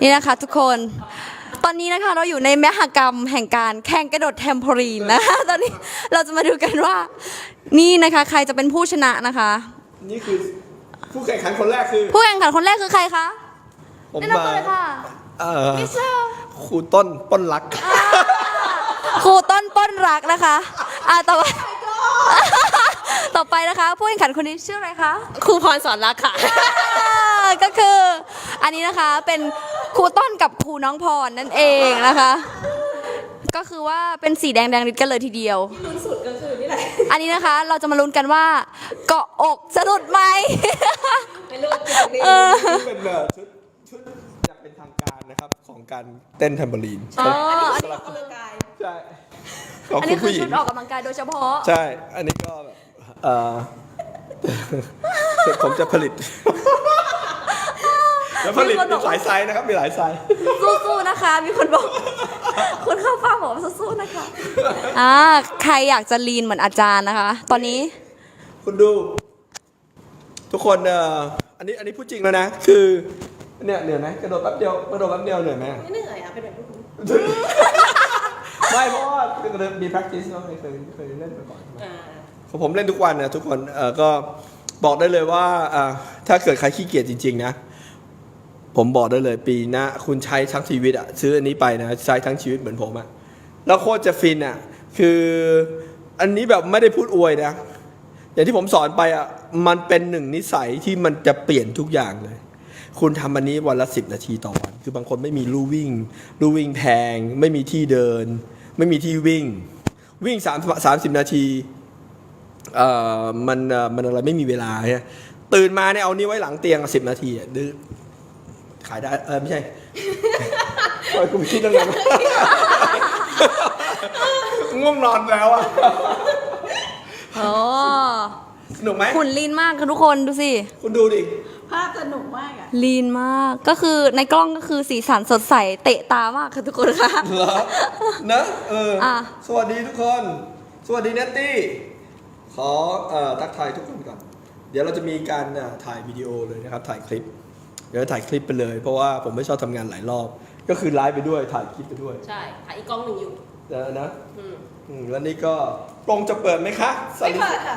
นี่นะคะทุกคน ตอนนี้นะคะเราอยู่ในมหกรรมแห่งการแข่งกระโดดแทมโพลีนนะคะ ตอนนี้เราจะมาดูกันว่า นี่นะคะ ใครจะเป็นผู้ชนะนะคะ นี่คือผู้แข่งขันคนแรกคือ ผู้แข่งขันคนแรกคือใครคะผมแนะนำมาตัวเลยค่ะเอ่อมิเชลครูต้นป้นรัก ครูต้นป้นรักนะคะอ่าต่อไป ต่อไปนะคะผู้แข่งขันคนนี้ชื่ออะไรคะครูพรสอนรักค่ะอ่าก็คืออันนี้นะคะเป็นครูต้นกับครูน้องพรนั่นเองนะคะ ก็คือว่าเป็นสีแดงแดงริดกันเลยทีเดียวลุ้นสุดก็คือนี่แหละอันนี้นะคะเราจะมาลุ้นกันว่าเกาะอกสะดุดไหมไม่รู้จริงดิเออนี่เป็นเอ่อชุดชุดอยากเป็นทางการนะครับของการเต้นแทมเบอรีนอ๋ออันนี้ออกกำลังกายใช่ของอันคุนี้ณคืผู้อหญิชุงดออกกำลังกายโดยเฉพาะ ใช่ อันนี้ก็แบบ เอ่อ ผมจะผลิต แล้วผลิตมีคนบมีอกหว่าลายไซส์นะครับ มีหลายไซส์สู้ๆนะคะ มีคนบอก คนเข้าฟ้าบอกว่าสู้ๆนะคะอ่าใครอยากจะลีนเหมือนอาจารย์นะคะ ตอนนี้ คุณดู ทุกคนเอ่ออันนี้อันนี้พูดจริงแล้วนะ คือเนี่ยเหนื่อยไหมกระโดดแป๊บเดียวกระโดดแป๊บเดียวเหนื่อยไหม ไม่เหนื่อยอะเป็นแบบนี้ไม่เพราะว่ามี practice เนาะเคยเคยเล่นมาก่อน อ่าของ ผมเล่นทุกวันนะทุกคนเออก็บอกได้เลยว่าอ่าถ้าเกิดใครขี้เกียจจริง ๆ นะ ผมบอกได้เลยปีหน้าคุณใช้ทั้งชีวิตอะซื้ออันนี้ไปนะใช้ทั้งชีวิตเหมือนผมอะแล้วโคตรจะฟินอะคืออันนี้แบบไม่ได้พูดอวยนะ อย่างที่ผมสอนไปอะมันเป็นหนึ่งนิสัยที่มันจะเปลี่ยนทุกอย่างเลยคุณทำอันนี้วันละสิบนาทีต่อวัน คือบางคนไม่มีลู่วิ่ง ลู่วิ่งแพง ไม่มีที่เดิน ไม่มีที่วิ่ง วิ่งสามสามสิบนาที เอ่อมันเอ่อมันอะไรไม่มีเวลาเนี่ยตื่นมาเนี่ยเอานี้วไว้หลังเตียงสิบนาทีอะดื้อขายได้เออไม่ใช่ โอ้ยกูไม่คิดตั้งนาน ง่วงนอนแล้วอะโอ้สนุกไหมหุ่นลีนมากค่ะทุกคนดูสิ คุณดูดิ ภาพสนุกมากอะ ลีนมาก ก็คือในกล้องก็คือสีสันสดใส เตะตามากค่ะทุกคนค่ะ เหรอนะเอออะ สวัสดีทุกคน สวัสดีเนตตี้ ขอเอ่อทักทายทุกคนก่อน เดี๋ยวเราจะมีการเอ่อถ่ายวิดีโอเลยนะครับ ถ่ายคลิป เดี๋ยวถ่ายคลิปไปเลย เพราะว่าผมไม่ชอบทำงานหลายรอบ ก็คือไลฟ์ไปด้วย ถ่ายคลิปไปด้วย ใช่ ถ่ายอีกกล้องหนึ่งอยู่นะนะอืมอืมแล้วนี่ก็โปรงจะเปิดไหมคะสไม่ลิเปิดค่ะ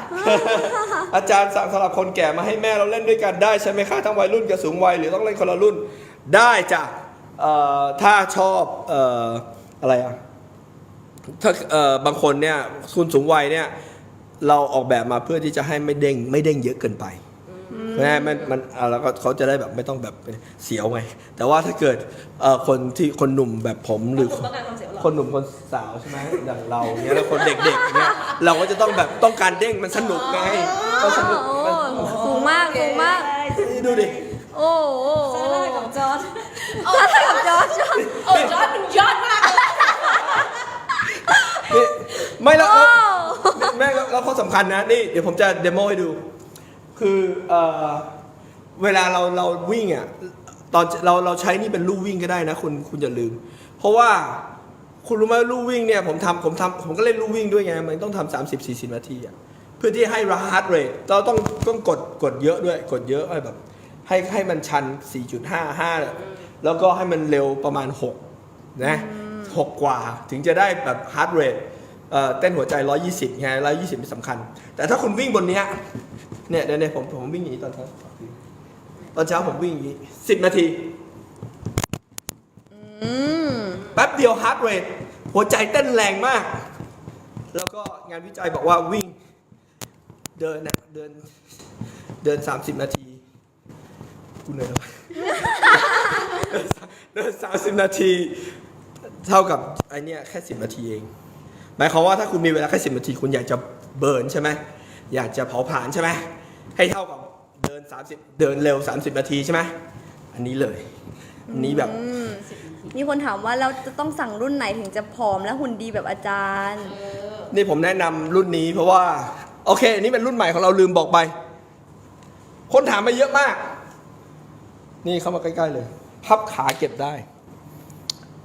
อาจารย์สั่งสำหรับคนแก่มาให้แม่เราเล่นด้วยกันได้ใช่ไหมคะ ทั้งวัยรุ่นกับสูงวัยหรือต้องเล่นคนละรุ่น ได้จ้ะเอ่อถ้าชอบเอ่ออะไรอะถ้าเอ่อบางคนเนี่ยคุณสูงวัยเนี่ย เราออกแบบมาเพื่อที่จะให้ไม่เด้งไม่เด้งเยอะเกินไปแม่มันมันอะแล้วก็เขาจะได้แบบไม่ต้องแบบเสียวไง แต่ว่าถ้าเกิดเอ่อคนที่คนหนุ่มแบบผมหรือคนหนุ่มต้องการความเสียวหรอ คนหนุ่มคนสาวใช่ไหมอย่างเราเนี้ยแล้วคนเด็กๆเนี้ยเราก็จะต้องแบบต้องการเด้งมันสนุกไงก็สนุกโอ้มันสูงมากสูงมาก นี่ดูดิ โอ้โหซาร่ากับจอร์ดซาร่ากับจอร์จโอ้จอร์ดมันยอดมากเลย นี่ไม่แล้วโอ้ แล้วแม่แล้วแล้วข้อสำคัญนะ นี่เดี๋ยวผมจะเดโมให้ดู คือเอ่อเวลาเราเราวิ่งอะตอนเราเราใช้นี่เป็นลู่วิ่งก็ได้นะคุณคุณอย่าลืม เพราะว่าคุณรู้ไหมลู่วิ่งเนี่ยผมทำผมทำผมก็เล่นลู่วิ่งด้วยไง มันต้องทำสามสิบสี่สิบนาทีอะเพื่อที่ให้ heart rate เราต้องต้องกดกดเยอะด้วยกดเยอะให้แบบให้ให้มันชัน 4.55แล้วก็ให้มันเร็วประมาณ 6 นะหกกว่าถึงจะได้แบบ heart rate เอ่อ เต้นหัวใจ 120ไง120เป็นสำคัญ แต่ถ้าคุณวิ่งบนเนี้ยเนี่ยเนี่ยเนี่ยผมผมวิ่งอย่างนี้ตอนเช้าตอนเช้าผมวิ่งอย่างนี้10นาทีอืมแป๊บเดียว heart rate หัวใจเต้นแรงมาก แล้วก็งานวิจัยบอกว่าวิ่งเดินน่ะเดินเดิน 30 นาทีกูเหนื่อยแล้วเดิน30นาที เท่ากับไอเนี้ยแค่10นาทีเอง หมายความว่าถ้าคุณมีเวลาแค่10นาที คุณอยากจะเบิร์นใช่ไหมอยากจะเผาผลาญใช่ไหมให้เท่ากับเดิน 30 เดินเร็ว 30 นาทีใช่ไหมอันนี้เลยอันนี้แบบอืมมีคนถามว่าเราจะต้องสั่งรุ่นไหนถึงจะผอมและหุ่นดีแบบอาจารย์ นี่ผมแนะนำรุ่นนี้เพราะว่า โอเคอันนี้เป็นรุ่นใหม่ของเราลืมบอกไป คนถามมาเยอะมาก นี่เข้ามาใกล้ ๆ เลย พับขาเก็บได้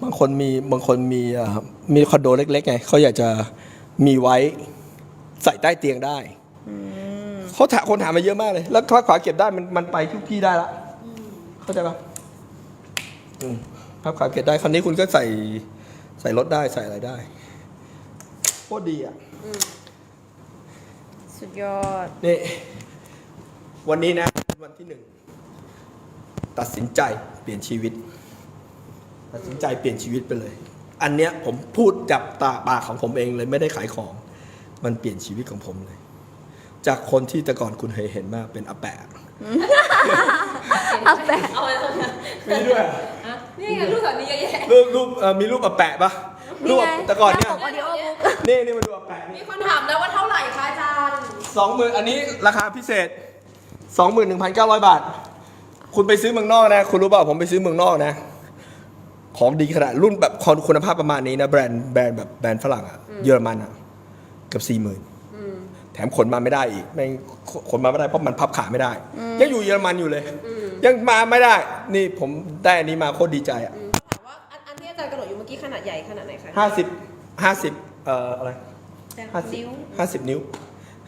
บางคนมีบางคนมีเอ่อมีคอนโดเล็กๆไงเขาอยากจะมีไว้ใส่ใต้เตียงได้เขาถามคนถามมาเยอะมากเลย แล้วพับขาเก็บได้มันมันไปทุกที่ได้ละเข้าใจปะอืมพับขาเกตได้คราวนี้คุณก็ใส่ใส่รถได้ใส่อะไรได้โคตรดีอะสุดยอดนี่วันนี้นะเป็นวันที่หนึ่ง ตัดสินใจเปลี่ยนชีวิต ตัดสินใจเปลี่ยนชีวิตไปเลย อันเนี้ยผมพูดจับตาปากของผมเองเลยไม่ได้ขายของ มันเปลี่ยนชีวิตของผมเลย จากคนที่แต่ก่อนคุณเคยเห็นมากเป็นอาแปะเอาแปะเอาไปเอาไปมีด้วย ฮะนี่ไงรูปแบบนี้เยอะแยะรูปรูปเอ่อมีรูปอาแปะปะรูนี่ปไงแต่ก่อนเนี่ยของออดิโอบุ๊กนี่นี่มาดูอาแปะมีนี่คนถามนะว่าเท่าไหร่คะอาจารย์ สองหมื่นอันนี้ราคาพิเศษสองหมื่นหนึ่งพันเก้าร้อยบาท คุณไปซื้อเมืองนอกนะ คุณรู้เปล่าผมไปซื้อเมืองนอกนะ ของดีขนาดรุ่นแบบคุณภาพประมาณนี้นะแบรนด์แบรนด์แบบแบรนด์ฝรั่งอะเยอรมันอะเกือบสี่หมื่นแถมขนมาไม่ได้อีกแม่งขนมาไม่ได้เพราะมันพับขาไม่ได้ ยังอยู่เยอรมันอยู่เลย ยังมาไม่ได้ นี่ผมได้อันนี้มาโคตรดีใจอะถามว่าอันอันที่อาจารย์กระโดดอยู่เมื่อกี้ขนาดใหญ่ขนาดไหนคะห้าสิบห้าสิบเอ่ออะไรห้าสิบนิ้วห้าสิบนิ้ว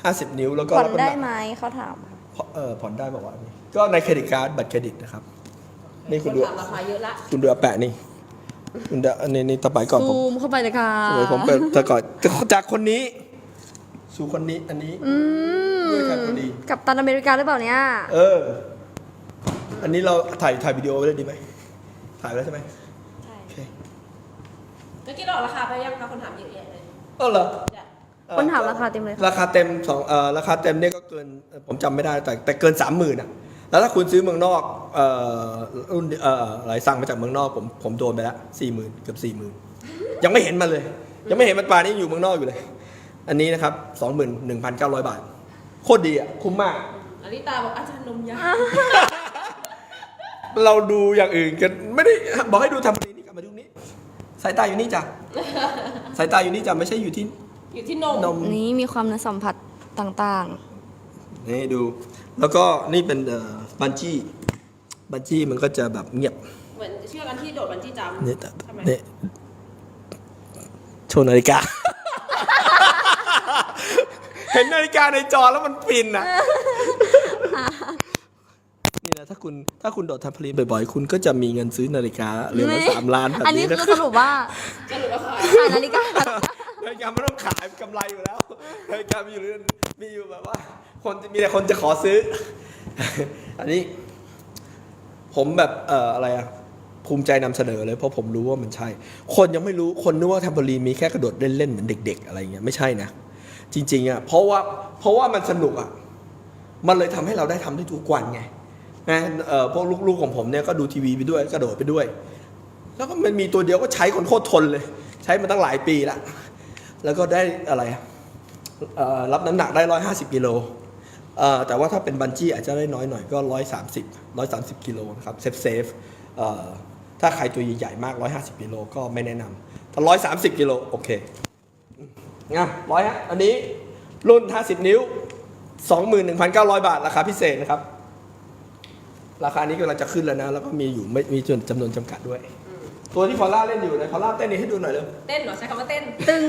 ห้าสิบนิ้วแล้วก็ผ่อนรับน้ำหได้นักไหมเขาถามผ่อนเออผ่อนได้บอกว่าอันนี้ก็ในเครดิตการ์ดบัตรเครดิตนะครับ นี่คคุณนดูถามราคาเยอะละคุณดูอาแปะนี่ คุณดูอันนี้นี่ต่อไปก่อนผมซูมเข้าไปเลยค่ะสวยผมเป็นแต่ก่อนจากคนนี้ สู่คนนี้อันนี้ อืมด้วยกันพอดี กับตันอเมริกาหรือเปล่าเนี่ย เออ อันนี้เราถ่ายถ่ายวิดีโอไว้เลยดีไหมถ่ายไว้แล้วใช่ไหมโอเคเมื่อกี้เราออกราคาไปยังคะคนถามเยอะแยะเลยเออเหรอจ้ะเออคนถามราคาเต็มเลยค่ะ ราคาเต็มสองเอ่อราคาเต็มเนี่ยก็เกินเอ่อผมจำไม่ได้แต่แต่เกินสามหมื่นอะ แล้วถ้าคุณซื้อเมืองนอกเอ่อรุ่นเอ่อหลายสั่งมาจากเมืองนอกผมผมโดนไปแล้วสี่หมื่นเกือบสี่หมื่นยังไม่เห็นมันเลย ยังไม่เห็นมันปลานี้อยู่เมืองนอกอยู่เลย อันนี้นะครับสองหมื่นหนึ่งพันเก้าร้อยบาท โคตรดีอะ คุ้มมากอลิตาบอกอาจารย์นมยาเราดูอย่างอื่นกันไม่ได้บอกให้ดูทำอะไรนี่กลับมาดูนี้สายตาอยู่นี่จ้ะสายตาอยู่นี่จ้ะไม่ใช่อยู่ที่อยู่ที่นม นม นี้มีความสัมผัสต่าง นี่ดู แล้วก็นี่เป็นเอ่อบันจี้บันจี้มันก็จะแบบเงียบ เหมือนเชื่อกันที่โดดบันจี้จัมป์นี่แต่ทำไมนี่โชว์นาฬิกา เห็นนาฬิกาในจอแล้วมันฟินอะ นี่นะถ้าคุณถ้าคุณโดดทัมพลีนบ่อยๆ คุณก็จะมีเงินซื้อนาฬิกาเรือนละสามล้านแบบอันนี้นี้คืนะอสรุปว่าสรุปราคาอ่านนาฬิกา นาฬิการไม่ต้องขายกำไรอยู่แล้วนาฬิการมีอยู่เรือนมีอยู่แบบว่า คนมีแต่คนจะขอซื้อ อันนี้ ผมแบบเอ่ออะไรอะภูมิใจนำเสนอเลยเพราะผมรู้ว่ามันใช่ คนยังไม่รู้คนนึกว่าแทมโบลีนมีแค่กระโดดเล่นๆเหมือนเด็ก ๆ อะไรเงี้ยไม่ใช่นะ จริงๆอะเพราะว่าเพราะว่ามันสนุกอะมันเลยทำให้เราได้ทำได้ทุกวันไงนะเอ่อพวกลูกๆของผมเนี่ยก็ดูทีวีไปด้วยกระโดดไปด้วย แล้วก็มันมีตัวเดียวก็ใช้คนโคตรทนเลย ใช้มาตั้งหลายปีละ แล้วก็ได้อะไรรับน้ำหนักได้ร้อยห้าสิบกิโลแต่ว่าถ้าเป็นบันจี้อาจจะได้น้อยหน่อยก็ร้อยสามสิบร้อยสามสิบกิโลนะครับเซฟเซฟถ้าใครตัวใหญ่ๆมากร้อยห้าสิบกิโลก็ไม่แนะนำถ้าร้อยสามสิบกิโลโอเคอะร้อยฮะอันนี้รุ่นห้าสิบนิ้วสองหมื่นหนึ่งพันเก้าร้อยบาท ราคาพิเศษนะครับ ราคานี้กำลังจะขึ้นแล้วนะ แล้วก็มีอยู่ไม่มีจำนวนจำกัดด้วย ตัวที่พอลล่าเล่นอยู่นะพอลล่าเต้นนี้ให้ดูหน่อยเร็วเต้นเหรอใช้คำว่าเต้นตึง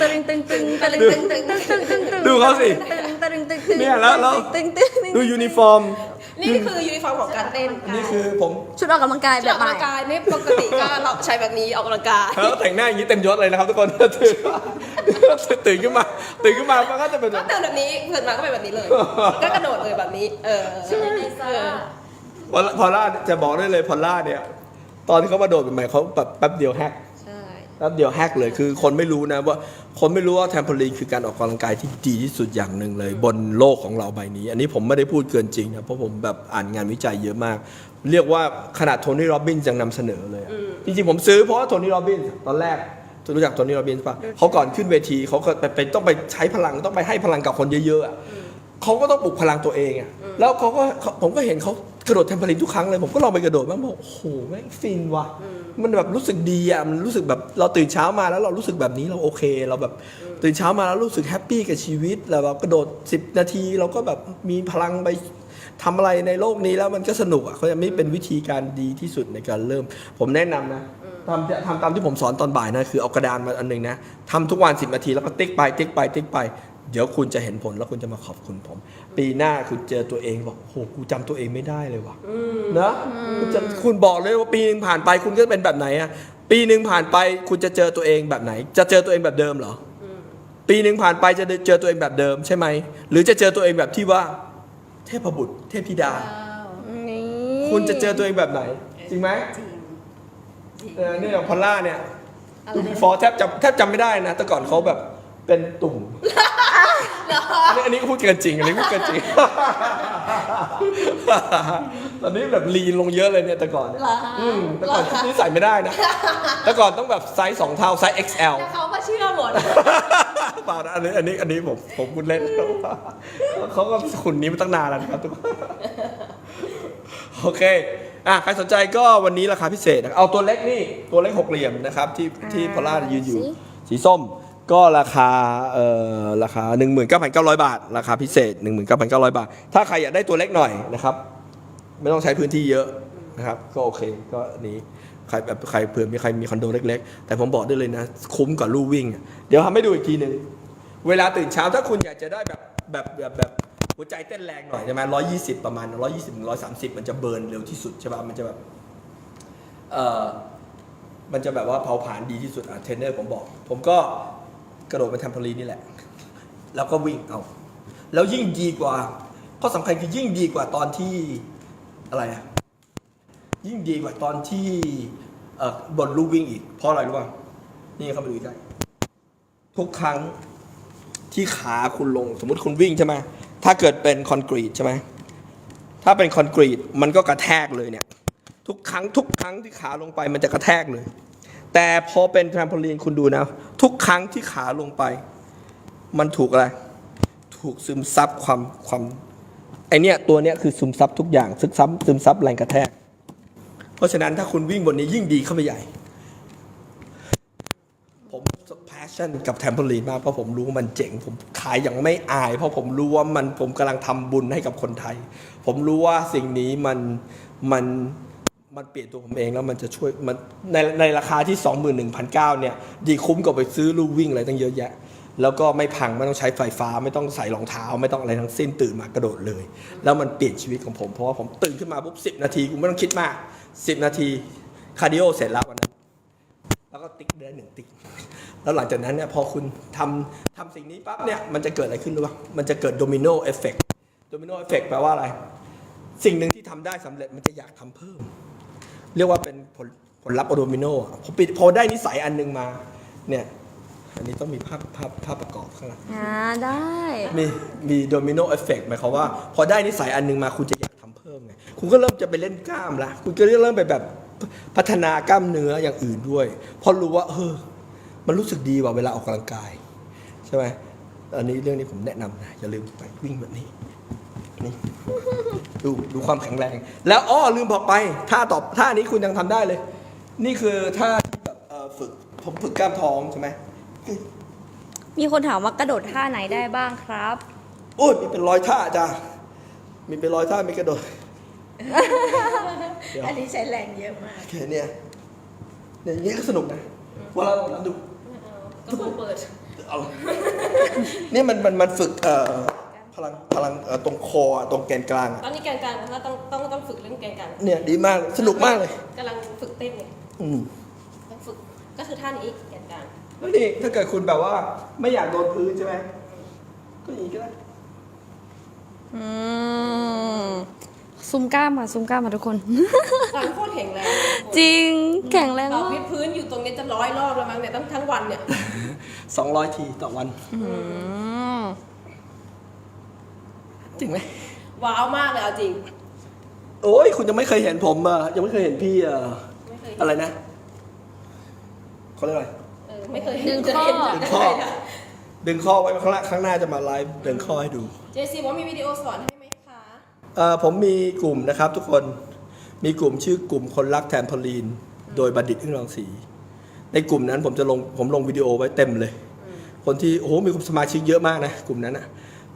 ตึงตึงตึงตึงตึงตึงตึงตึงตึงตึงตึงดูเขาสิตึงตึงตึงตึงเนี่ยแล้วแล้วตึงตึงตึงดูยูนิฟอร์ม นี่คือยูนิฟอร์มของการเต้นนี่คือผมชุดออกกำลังกายชุแบดอบอกใหกำม่ลังกายนี่ปกติก็เราใช้แบบนี้ออกกำลังกายแล้วแต่งหน้าอย่างนี้เต็มยศเลยนะครับทุกคนตื่นตื่นขึ้นมาตื่นขึ้นมามันก็จะเป็นแบก็บเต้นแบบนี้เกิดมาก็เป็นแบบนี้เลย ก็กระโดดเลยแบบนี้ เออใช่ไหมเออพอลพอลล่าจะบอกได้เลยพอลล่าเนี่ย ตอนที่เขามาโดดใหม่ๆเขาแบบแป๊บเดียวแฮกใช่ แป๊บเดียวแฮกเลยคือคนไม่รู้นะว่าคนไม่รู้ว่าแทมโพลีนคือการออกกำลังกายที่ดีที่สุดอย่างหนึ่งเลย บนโลกของเราใบนี้ อันนี้ผมไม่ได้พูดเกินจริงนะเพราะผมแบบอ่านงานวิจัยเยอะมาก เรียกว่าขนาดโทนี่โรบินส์ยังนำเสนอเลยอะจริงๆผมซื้อเพราะว่าโทนี่โรบินส์ตอนแรกจะรู้จักโทนี่โรบินส์ป่ะเขาก่อนขึ้นเวทีเขาก็ไปไปต้องไปใช้พลังต้องไปให้พลังกับคนเยอะๆอะ เขาก็ต้องปลุกพลังตัวเองอะแล้วเขาก็เขาผมก็เห็นเขา กระโดดแทมโพลีนทุกครั้งเลยผมก็ลองไปกระโดดบ้างบอกโอ้โหแม่งฟินว่ะ มันแบบรู้สึกดีอะมันรู้สึกแบบเราตื่นเช้ามาแล้วเรารู้สึกแบบนี้เราโอเค เราแบบตื่นเช้ามาแล้วรู้สึกแฮปปี้กับชีวิตแล้วแบบกระโดด 10 นาที เราก็แบบมีพลังไปทำอะไรในโลกนี้แล้วมันก็สนุกอะเขาจะไม่เป็นวิธีการดีที่สุดในการเริ่ม ผมแนะนำนะทำทำตามที่ผมสอนตอนบ่ายนะคือเอากระดานมาอันหนึ่งนะทำทุกวัน10นาทีแล้วก็ติ๊กไปติ๊กไปติ๊กไป เดี๋ยวคุณจะเห็นผลแล้วคุณจะมาขอบคุณผม ปีหน้าคุณเจอตัวเองบอกโหกูจำตัวเองไม่ได้เลยว่ะนะคุณจะคุณบอกเลยว่าปีหนึงผ่านไปคุณก็เป็นแบบไหนอะปีหนึ่งผ่านไปคุณจะเจอตัวเองแบบไหน จะเจอตัวเองแบบเดิมเหรออปีหนึ่งผ่านไปจะเจอตัวเองแบบเดิมใช่ไหมหรือจะเจอตัวเองแบบที่ว่า เทพบุตร เทพธิดานี่คุณจะเจอตัวเองแบบไหน จริงไหมเออเนี่ยอย่างพอลล่าเนี่ยดูบีฟอร์แทบจำแทบจำไม่ได้นะแต่ก่อนเขาแบบ เป็นตุ่มอันนี้อันนี้ก็พูดเกินจริงอันนี้พูดเกินจริง ตอนนี้แบบลีนลงเยอะเลยเนี่ยแต่ก่อนเนี่ยอืมแต่ก่อนชุดนี้ใส่ไม่ได้นะ แต่ก่อนต้องแบบไซส์สองเท่าไซส์ XL แต่เขาก็เชื่อหมด เปล่านะอันนี้อันนี้อันนี้ผมผมคุณเล่น เขาก็ขุนนี้มาตั้งนานแล้วนะครับทุกคนโอเคอะใครสนใจก็วันนี้ราคาพิเศษนะเอาตัวเล็กนี่ตัวเล็กหกเหลี่ยมนะครับ ที่ที่พอล่ายืนอยู่ สีส้ม ก็ราคาเอ่อราคา 19,900 บาท ราคาพิเศษ 19,900 บาท ถ้าใครอยากได้ตัวเล็กหน่อยนะครับ ไม่ต้องใช้พื้นที่เยอะนะครับ ก็โอเคก็นี้ใครแบบใครเผื่อมีใครมีคอนโดเล็กๆ แต่ผมบอกได้เลยนะ คุ้มกว่าลู่วิ่ง เดี๋ยวทำให้ดูอีกทีหนึ่งเวลาตื่นเช้าถ้าคุณอยากจะได้แบบแบบแบบแบบหัวใจเต้นแรงหน่อยใช่ไหมร้อยยี่สิบประมาณร้อยยี่สิบร้อยสามสิบมันจะเบิร์นเร็วที่สุดใช่ป่ะมันจะแบบเออมันจะแบบว่าเผาผลาญดีที่สุดอะเทรนเนอร์ผมบอก ผมก็ กระโดดไปทำพลีนี่แหละ แล้วก็วิ่งเอา แล้วยิ่งดีกว่า ข้อสำคัญคือยิ่งดีกว่าตอนที่อะไรอะยิ่งดีกว่าตอนที่เอ่อบนลู่วิ่งอีก เพราะอะไรรู้ป่ะนี่เขาไปดูใกล้ทุกครั้งที่ขาคุณลง สมมุติคุณวิ่งใช่ไหมถ้าเกิดเป็นคอนกรีตใช่ไหมถ้าเป็นคอนกรีตมันก็กระแทกเลยเนี่ย ทุกครั้งทุกครั้งที่ขาลงไปมันจะกระแทกเลย แต่พอเป็นแทรมโพลีนคุณดูนะ ทุกครั้งที่ขาลงไป มันถูกอะไร ถูกซึมซับความความไอเนี้ยตัวเนี้ยคือซึมซับทุกอย่างซึมซับซึมซับแรงกระแทก เพราะฉะนั้นถ้าคุณวิ่งบนนี้ยิ่งดีเข้าไปใหญ่ ผม passion กับแทมเพลีนมากเพราะผมรู้ว่ามันเจ๋ง ผมขายอย่างไม่อาย เพราะผมรู้ว่ามันผมกำลังทำบุญให้กับคนไทย ผมรู้ว่าสิ่งนี้มันมัน มันเปลี่ยนตัวผมเองแล้วมันจะช่วยมันในในราคาที่ 21,900เนี่ยดีคุ้มกว่าไปซื้อลู่วิ่งอะไรตั้งเยอะแยะ แล้วก็ไม่พังไม่ต้องใช้ไฟฟ้า ไม่ต้องใส่รองเท้า ไม่ต้องอะไรทั้งสิ้นตื่นมากระโดดเลย แล้วมันเปลี่ยนชีวิตของผมเพราะว่าผมตื่นขึ้นมาปุ๊บสินาทีกูไม่ต้องคิดมาก 10 นาทีคาร์ดิโอเสร็จแล้ววันนั้นแล้วก็ติ๊กได้หนึ่งติ๊ก แล้วหลังจากนั้นเนี่ยพอคุณทำทำสิ่งนี้ปั๊บเนี่ยมันจะเกิดอะไรขึ้นรู้ป่ะมันจะเกิดโดมิโนเอฟเฟกต์โดมิโนเอฟเฟกต์แปลว่าอะไร สิ่งหนึ่งที่ทำได้สำเร็จมันจะอยากทำเพิ่ม เรียกว่าเป็นผลผลลัพธ์โดมิโนอะพอปิดพอได้นิสัยอันหนึงมา เนี่ย อันนี้ต้องมีภาพภาพภาพประกอบข้างหลังอ่าได้ มีมีโดมิโนเอฟเฟกต์หมายความว่า พอได้นิสัยอันหนึงมาคุณจะอยากทำเพิ่มไงคุณก็เริ่มจะไปเล่นกล้ามละคุณก็เริ่มไปแบบพัฒนากล้ามเนื้ออย่างอื่นด้วยเพราะรู้ว่าเออมันรู้สึกดีกว่าเวลาออกกำลังกาย ใช่ไหมอันนี้เรื่องนี้ผมแนะนำนะอย่าลืมไปวิ่งแบบนี้ นี่ดูดูความแข็งแรง แล้วอ้อลืมบอกไปท่าตอบท่านี้คุณยังทำได้เลย นี่คือท่าที่แบบเอ่อฝึกผมฝึกกล้ามท้องใช่ไหมมีคนถามว่ากระโดดท่าไหนได้บ้างครับโอ้ยมีเป็นร้อยท่าจ้ะมีเป็นร้อยท่ามีกระโดดเดี๋ยวอันนี้ใช้แรงเยอะมากแค่เนี้ยเนี่ยอย่างนี้ก็สนุกนะว่าเราเราดูก็เปิดเปิดเอาเนี่ยมันมันมันฝึกเอ่อ พลังพลังเอ่อตรงคออะตรงแกนกลางตอะอนนี้แกนกลางเราต้องต้องต้องฝึกเรื่องแกนกลางเนี่ยดีมากสนุกมากเลยกำลังฝึกเต้นไงอืมต้องฝึกก็คือท่านี้แกนกลางแล้วนี่ถ้าเกิดคุณแบบว่าไม่อยากโดนพื้นใช่ไหมก็อย่างนี้ก็ได้อืมซุมกล้ามค่ะซุมกล้ามค่ะทุกคนหลังโคตรแข็งแรงจริงแข็งแรงเรามากวิดพื้นอยู่ตรงนี้จะร้อยรอบแล้วมั้งเนี่ยตั้งทั้งวันเนี่ยสองร้อยทีต่อวัน อืม จริงไหมว้าวมากเลยเอาจริง โอ้ยคุณยังไม่เคยเห็นผมอะยังไม่เคยเห็นพี่อะไม่เคยอะไรนะเขาเรียกอะไรเออไม่เคยเห็นจะเห็นจากดึงข้อ ไหนอะดึงข้อไว้ข้างหน้าข้างหน้าจะมาไลฟ์ดึงข้อให้ดู เจซีว่ามีวิดีโอสอนให้ไหมคะเอ่อผมมีกลุ่มนะครับทุกคนมีกลุ่มชื่อกลุ่มคนรักแทมเพลีน โดยบัณฑิตอึ้งรังสี ในกลุ่มนั้นผมจะลงผมลงวิดีโอไว้เต็มเลย คนที่โอ้โหมีสมาชิกเยอะมากนะ กลุ่มนั้นนะ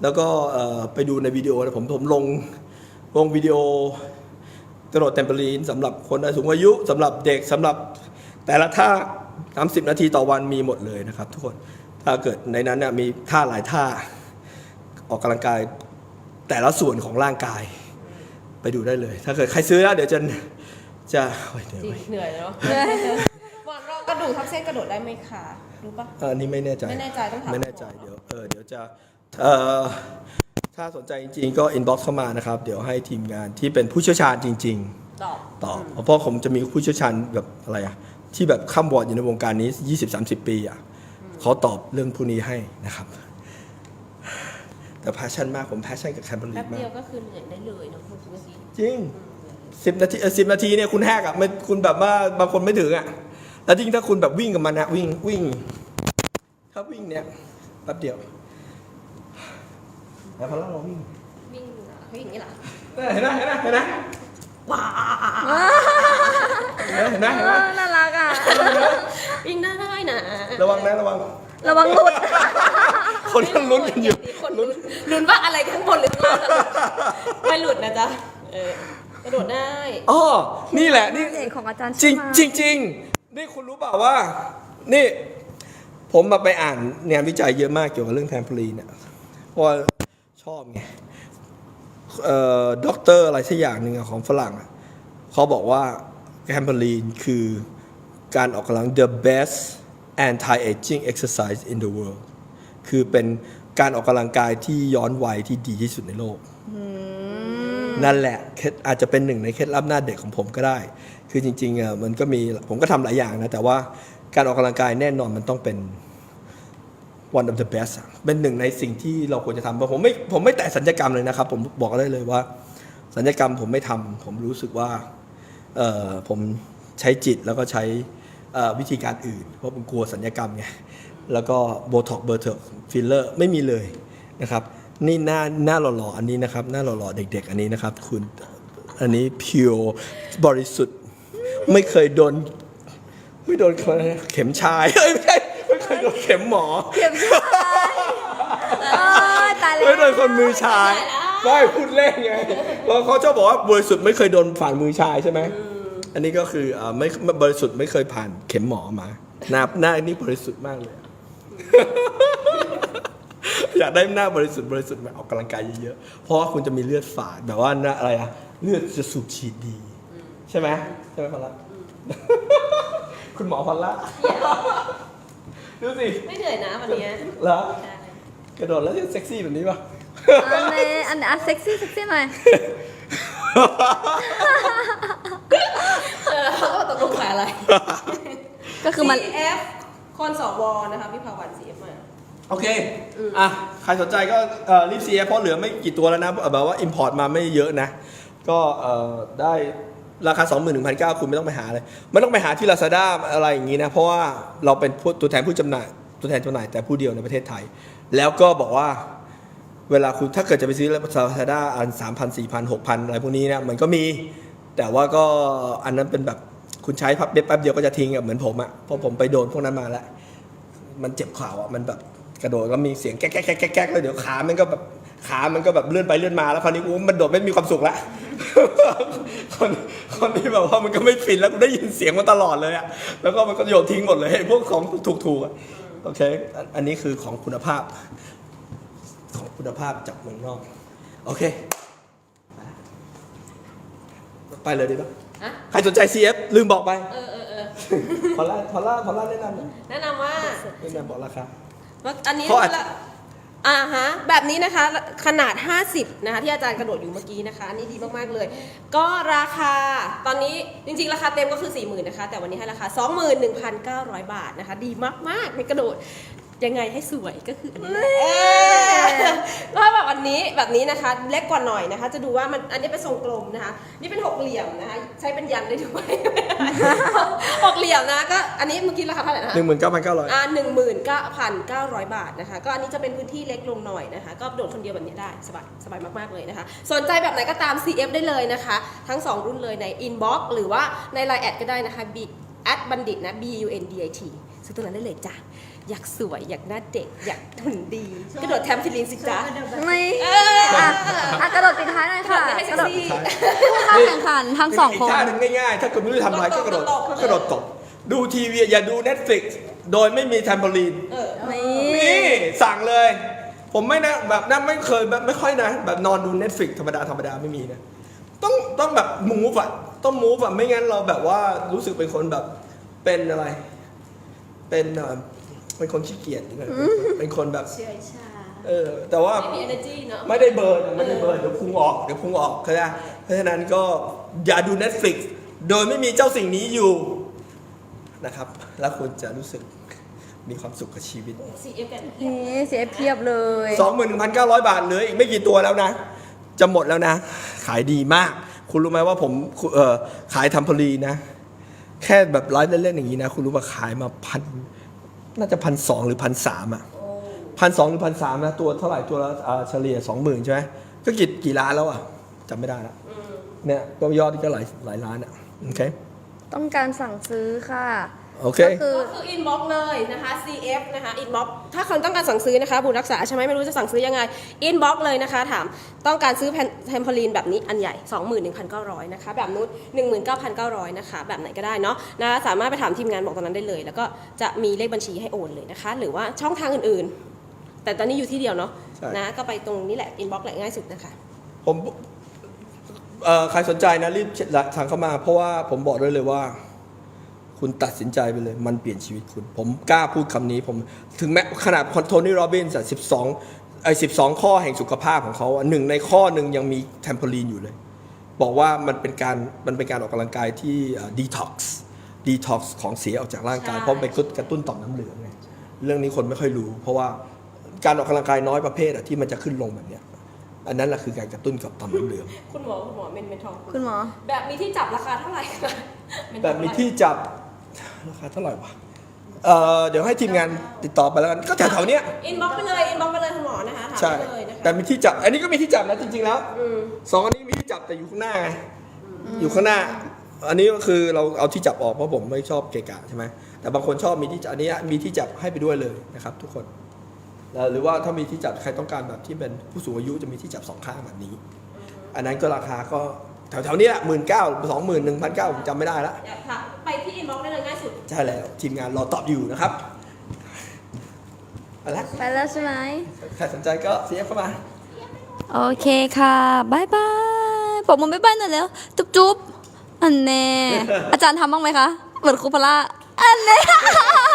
แล้วก็เอ่อไปดูในวิดีโอนะผมผมลงลงวิดีโอกระโดดแทมเพลีนสำหรับคนสูงอายุสำหรับเด็กสำหรับแต่ละท่า 30 นาทีต่อวันมีหมดเลยนะครับ ทุกคนถ้าเกิดในนั้นเนี่ยมีท่าหลายท่า ออกกำลังกายแต่ละส่วนของร่างกาย ไปดูได้เลย ถ้าเกิดใครซื้อแล้วเดี๋ยวจะจะโอ้ยเหนื่อยจริงเว้ยเหนื่อยเนาะหมอนรองกระดูกทับเส้นกระโดดได้ไหมคะรู้ปะเอออันนี้ไม่แน่ใจไม่แน่ใจต้องถามไม่แน่ใจเดี๋ยวเออเดี๋ยวจะเออ ถ้าสนใจจริงๆ ก็อินบ็อกซ์เข้ามานะครับ เดี๋ยวให้ทีมงานที่เป็นผู้เชี่ยวชาญจริงๆตอบตอบเพราะผมจะมีผู้เชี่ยวชาญแบบอะไรอะที่แบบข้ามบอร์ดอยู่ในวงการนี้ 20-30 ปีอะเขาตอบเรื่องพวกนี้ให้นะครับ แต่แพชชั่นมากผมแพชชั่นกับแคมเบอรีแป๊บมาเดียกวก็คือเหนื่อยได้เลยเนาะเมื่อกี้จริง สิบนาทีสิบนาทีเนี่ยคุณแหกอะไม่คุณแบบว่าบางคนไม่ถึงอะแล้วยิ่งถ้าคุณแบบวิ่งกับมันนะวิ่งวิ่ง ถ้าวิ่งเนี่ยแป๊บเดียว แล้วพอเราวิ่งวิ่งเหรอวิ่งอย่างนี้เหรอเห็นไหมเห็นไหมเห็นไหมว้าเห็นไหมเห็นไหมน่ารักอะวิ่งได้นะระวังนะระวัง ระวังหลุด คนก็ลุ้นกันอยู่คนลุ้นลุ้นว่าอะไรข้างบนหรือข้างล่างไม่หลุดนะจ๊ะเออกระโดดได้อ๋อนี่แหละนี่เอกของอาจารย์จริงชิมาจริงจริงนี่คุณรู้เปล่าว่า นี่ ผมมาไปอ่านงานวิจัยเยอะมากเกี่ยวกับเรื่องแทมโพลีนเนี่ยเพราะว่า ชอบไงเอ่อด็อกเตอร์อะไรสักอย่างหนึ่งอะของฝรั่งอะเขาบอกว่าแทมโพลีนคือการออกกำลัง the best anti aging exercise in the world คือเป็นการออกกำลังกายที่ย้อนวัยที่ดีที่สุดในโลก นั่นแหละเคล็ดอาจจะเป็นหนึ่งในเคล็ดลับหน้าเด็กของผมก็ได้ คือจริงๆอะมันก็มีผมก็ทำหลายอย่างนะ แต่ว่าการออกกำลังกายแน่นอนมันต้องเป็น one of the best เป็นหนึ่งในสิ่งที่เราควรจะทำเพราะผมไม่ผมไม่แตะสัญญกรรมเลยนะครับ ผมบอกได้เลยว่า สัญญกรรมผมไม่ทำผมรู้สึกว่าเอ่อผมใช้จิตแล้วก็ใช้วิธีการอื่น เพราะผมกลัวสัญญกรรมไงแล้วก็โบท็อกเบอร์เทอร์ฟิลเลอร์ไม่มีเลยนะครับนี่หน้าหน้าหล่อๆอันนี้นะครับ หน้าหล่อๆเด็ก ๆ อันนี้นะครับ คุณอันนี้เพียวบริสุทธิ์ ไม่เคยโดน ไม่โดนเข็มชาย โดนเข็มหมอเข็มชายเอ้ยตายแล้วไม่โดนคนมือชายไม่พูดเล่นไงเพราะเขาชอบบอกว่าบริสุทธิ์ไม่เคยโดนฝ่านมือชายใช่ไหมอันนี้ก็คืออ่าไม่ไม่บริสุทธิ์ไม่เคยผ่านเข็มหมอมาหน้าหน้านี่บริสุทธิ์มากเลยอะอยากได้หน้าบริสุทธิ์บริสุทธิ์แบบออกกำลังกายเยอะๆเพราะว่าคุณจะมีเลือดฝาดแบบว่าหน้าอะไรอะเลือดจะสูบฉีดดี ใช่ไหมใช่ไหมพอลล่าคุณหมอพอลล่า ดูสิ ไม่เหนื่อยนะวันเนี้ยเหรอ กระโดดแล้วจะเซ็กซี่แบบนี้ป่ะ อันนี้อันนี้อะเซ็กซี่เซ็กซี่หน่อยเออเขาก็ตกลงขายอะไร ก็คือมัน CF คอนสวนะคะพี่ภาวัน CF มา โอเค อะ ใครสนใจก็เอ่อรีบเสียเพราะเหลือไม่กี่ตัวแล้วนะ แบบว่า import มาไม่เยอะนะ ก็เอ่อได้ ราคา 21,900 คุณไม่ต้องไปหาเลยไม่ต้องไปหาที่ Lazada อะไรอย่างนี้นะ เพราะว่าเราเป็นตัวแทนผู้จำหน่าย ตัวแทนจำหน่ายแต่ผู้เดียวในประเทศไทย แล้วก็บอกว่าเวลาคุณถ้าเกิดจะไปซื้อ Lazada อัน3,000 4,000 6,000 อะไรพวกนี้นะมันก็มี แต่ว่าก็อันนั้นเป็นแบบคุณใช้พับเด็บแป๊บเดียวก็จะทิ้งอะเหมือนผมอะเพราะผมไปโดนพวกนั้นมาแล้ว มันเจ็บข่าวอะมันแบบกระโดดก็มีเสียงแก๊กแก๊กแก๊กแก๊กแก๊กแล้วเดี๋ยวขามันก็แบบขามันก็แบบเลื่อนไปเลื่อนมาแล้วคราวนี้อู้มันโดดไม่มีความสุขละคน คนนี้แบบว่ามันก็ไม่ฟินแล้วกูได้ยินเสียงมันตลอดเลยอะแล้วก็มันก็โยนทิ้งหมดเลยไอ้พวกของถูกๆอะโอเคอันอันนี้คือของคุณภาพ ของคุณภาพจากเมืองนอก โอเค ไปเลยดีปะอะใครสนใจ CF ลืมบอกไป เออเออเออพอลล่าพอลล่าพอลล่าแนะนำหน่อยแนะนำว่าแนะนำบอกราคา ว่าอันนี้เขาอาจ ละ อ่าฮะแบบนี้นะคะขนาด 50 นะคะที่อาจารย์กระโดดอยู่เมื่อกี้นะคะอันนี้ดีมากๆเลย ก็ราคาตอนนี้จริงๆ ราคาเต็มก็คือ 40,000นะคะ แต่วันนี้ให้ราคา 21,900 บาทนะคะ ดีมากๆในกระโดดยังไงให้สวยก็คืออันนี้แหละเออแล้วแบบอันนี้แบบนี้นะคะ เล็กกว่าหน่อยนะคะ จะดูว่ามันอันนี้เป็นทรงกลมนะคะ นี่เป็นหกเหลี่ยมนะคะ ใช้เป็นยันได้ด้วย หกเหลี่ยมนะก็อันนี้เมื่อกี้ราคาเท่าไหร่นะคะหนึ่งหมื่นเก้าพันเก้าร้อยอ่าหนึ่งหมื่นเก้าพันเก้าร้อยบาทนะคะ ก็อันนี้จะเป็นพื้นที่เล็กลงหน่อยนะคะ ก็โดดคนเดียวแบบนี้ได้สบายสบายมากๆเลยนะคะ สนใจแบบไหนก็ตาม CF ได้เลยนะคะ ทั้ง 2 รุ่นเลยใน inbox หรือว่าใน line แอดก็ได้นะคะ b at บัณฑิตนะ b u n d i t ซื้อตัวนั้นได้เลยจ้ะ อยากสวยอยากหน้าเด็ก อยากหุ่นดี กระโดดแทมฟิลินสิจ๊ะ ไม่อะอะกระโดดปิดท้ายหน่อยค่ะให้กเซ็ระกโดดซี่ ผู้เข้าแข่งขันทั้งสองคนกท่าหนึ่งง่ายๆ ถ้าเกิดไม่รู้จะทำอะไรก็กระโดดตบๆก็กระโดดตบดูทีวีอย่าดู Netflix โดยไม่มีแทมโบลีน เออ นี่นี่สั่งเลย ผมไม่นะแบบนั้นไม่เคยแบบไม่ค่อยนะ แบบนอนดู Netflix ธรรมดาธรรมดาไม่มีนะ ต้องต้องแบบมูฟอะต้องมูฟอะไม่งั้นเราแบบว่ารู้สึกเป็นคนแบบเป็นอะไร เป็นเอ่อ เป็นคนขี้เกียจหรือไงเป็นคนแบบ เชื่อชาเออ แต่ว่า ไม่มี energy เนอะไม่ได้เบิร์นอะไม่ได้เบิร์นเดี๋ยวพุงออกเดี๋ยวพุงออกเข้าใจเพราะฉะนั้นก็อย่าดู Netflix โดยไม่มีเจ้าสิ่งนี้อยู่นะครับ แล้วคุณจะรู้สึกมีความสุขกับชีวิต CF กันเฮ้เสียเพียบเลย 21,900 บาทเหลืออีกไม่กี่ตัวแล้วนะ จะหมดแล้วนะ ขายดีมาก คุณรู้ไหมว่าผมเอ่อขายทำพลีนะ แค่แบบไลฟ์เล่นๆอย่างนี้นะ คุณรู้ว่าขายมาพัน น่าจะพันสองหรือพันสามอะพันสองหรือพันสามนะตัวเท่าไหร่ตัวละเอ่อเฉลี่ยสองหมื่นใช่ไหมก็กี่กี่ล้านแล้วอะจำไม่ได้ละเนี่ยก็ยอดก็หลายหลายล้านอะโอเคต้องการสั่งซื้อค่ะ โอเคก็คือ ก็คือ inbox เลยนะคะ CF นะคะ inbox ถ้าคนต้องการสั่งซื้อนะคะบุญรักษาใช่ไหมไม่รู้จะสั่งซื้อยังไง inbox เลยนะคะ ถามต้องการซื้อแผ่นเทมเพลีนแบบนี้อันใหญ่ 21,900นะคะแบบนู้น19,900นะคะแบบไหนก็ได้เนาะนะคะสามารถไปถามทีมงานบอกตอนนั้นได้เลย แล้วก็จะมีเลขบัญชีให้โอนเลยนะคะ หรือว่าช่องทางอื่นๆ แต่ตอนนี้อยู่ที่เดียวเนาะใช่ นะก็ไปตรงนี้แหละ inbox แหละง่ายสุดนะคะ ผมเอ่อใครสนใจนะรีบสั่งเข้ามา เพราะว่าผมบอกได้เลยว่า คุณตัดสินใจไปเลย มันเปลี่ยนชีวิตคุณ ผมกล้าพูดคำนี้ผมถึงแม้ขนาดโทนี่โรบินส์สิบสองไอ้สิบสองข้อแห่งสุขภาพของเขาอะหนึ่งในข้อหนึ่งยังมีแทมโพลีนอยู่เลย บอกว่ามันเป็นการมันเป็นการออกกำลังกายที่ดีท็อกซ์ดีท็อกซ์ของเสียออกจากร่างกายใช่เพราะไปกระตุ้นต่อมน้ำเหลืองไงเรื่องนี้คนไม่ค่อยรู้ เพราะว่าการออกกำลังกายน้อยประเภทอะที่มันจะขึ้นลงแบบเนี้ยอันนั้นแหละคือการกระตุ้นกับต่อมน้ำเหลือง คุณหมอคุณหมอเมนเมนทองคุณหมอ แบบมีที่จับราคาเท่าไหร่คะเนทองแบบมีที่จับ ราคาเท่าไหร่วะเอ่อเดี๋ยวให้ทีมงานติดต่อไปแล้วกันก็แถวๆเนี้ยอินบ็อกไปเลยอินบ็อกไปเลยคุณหมอนะคะถามใช่ ไปเลยนะคะแต่มีที่จับ อันนี้ก็มีที่จับนะจริงๆแล้วอืมสองอันนี้มีที่จับแต่อยู่ข้างหน้าไงอยู่ข้างหน้า อันนี้ก็คือเราเอาที่จับออกเพราะผมไม่ชอบเกะกะใช่ไหมแต่บางคนชอบมีที่จับอันนี้มีที่จับให้ไปด้วยเลยนะครับทุกคนแล้วหรือว่าถ้ามีที่จับใครต้องการแบบที่เป็นผู้สูงอายุจะมีที่จับสองข้างแบบนี้ อันนั้นก็ราคาก็ แถวๆนี้แหละหมื่นเก้าสองหมื่นหนึ่งพันเก้าผมจำไม่ได้ละอยากถามไปที่อินบ็อกได้เลยง่ายสุด ใช่แล้วทีมงานรอตอบอยู่นะครับเอาละไปแล้วใช่ไหม ใครสนใจก็เสียเข้ามา โอเคค่ะบายบายผมมันบายบายหน่อยแล้ว จุ๊บจุ๊บอันแน่ อาจารย์ทำบ้างไหมคะ เหมือนครูพละอันแน่